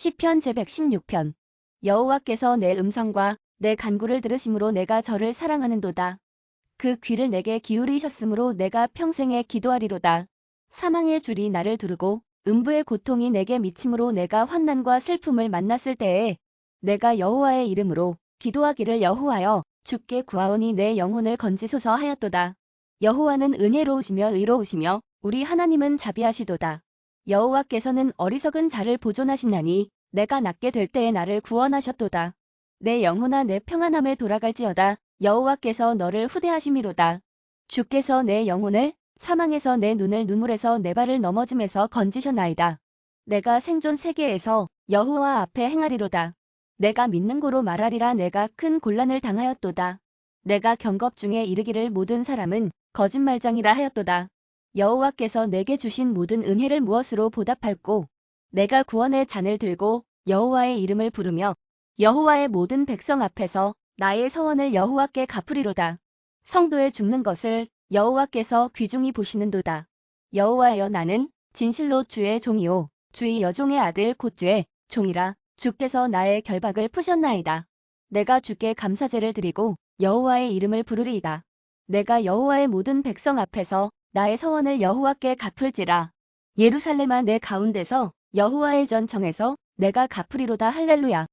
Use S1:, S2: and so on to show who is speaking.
S1: 시편 제116편 여호와께서 내 음성과 내 간구를 들으심으로 내가 저를 사랑하는도다. 그 귀를 내게 기울이셨으므로 내가 평생에 기도하리로다. 사망의 줄이 나를 두르고 음부의 고통이 내게 미침으로 내가 환난과 슬픔을 만났을 때에 내가 여호와의 이름으로 기도하기를 여호와여 주께 구하오니 내 영혼을 건지소서 하였도다. 여호와는 은혜로우시며 의로우시며 우리 하나님은 자비하시도다. 여호와께서는 어리석은 자를 보존하시나니 내가 낫게 될 때에 나를 구원하셨도다. 내 영혼아 내 평안함에 돌아갈지어다. 여호와께서 너를 후대하심이로다. 주께서 내 영혼을 사망에서 내 눈을 눈물에서 내 발을 넘어짐에서 건지셨나이다. 내가 생존 세계에서 여호와 앞에 행하리로다. 내가 믿는 고로 말하리라 내가 큰 곤란을 당하였도다. 내가 경겁 중에 이르기를 모든 사람은 거짓말장이라 하였도다. 여호와께서 내게 주신 모든 은혜를 무엇으로 보답할꼬? 내가 구원의 잔을 들고 여호와의 이름을 부르며 여호와의 모든 백성 앞에서 나의 서원을 여호와께 갚으리로다. 성도의 죽는 것을 여호와께서 귀중히 보시는도다. 여호와여 나는 진실로 주의 종이요 주의 여종의 아들 곧 주의 종이라 주께서 나의 결박을 푸셨나이다. 내가 주께 감사제를 드리고 여호와의 이름을 부르리이다. 내가 여호와의 모든 백성 앞에서 나의 서원을 여호와께 갚을지라. 예루살렘아 내 가운데서 여호와의 전청에서 내가 갚으리로다 할렐루야.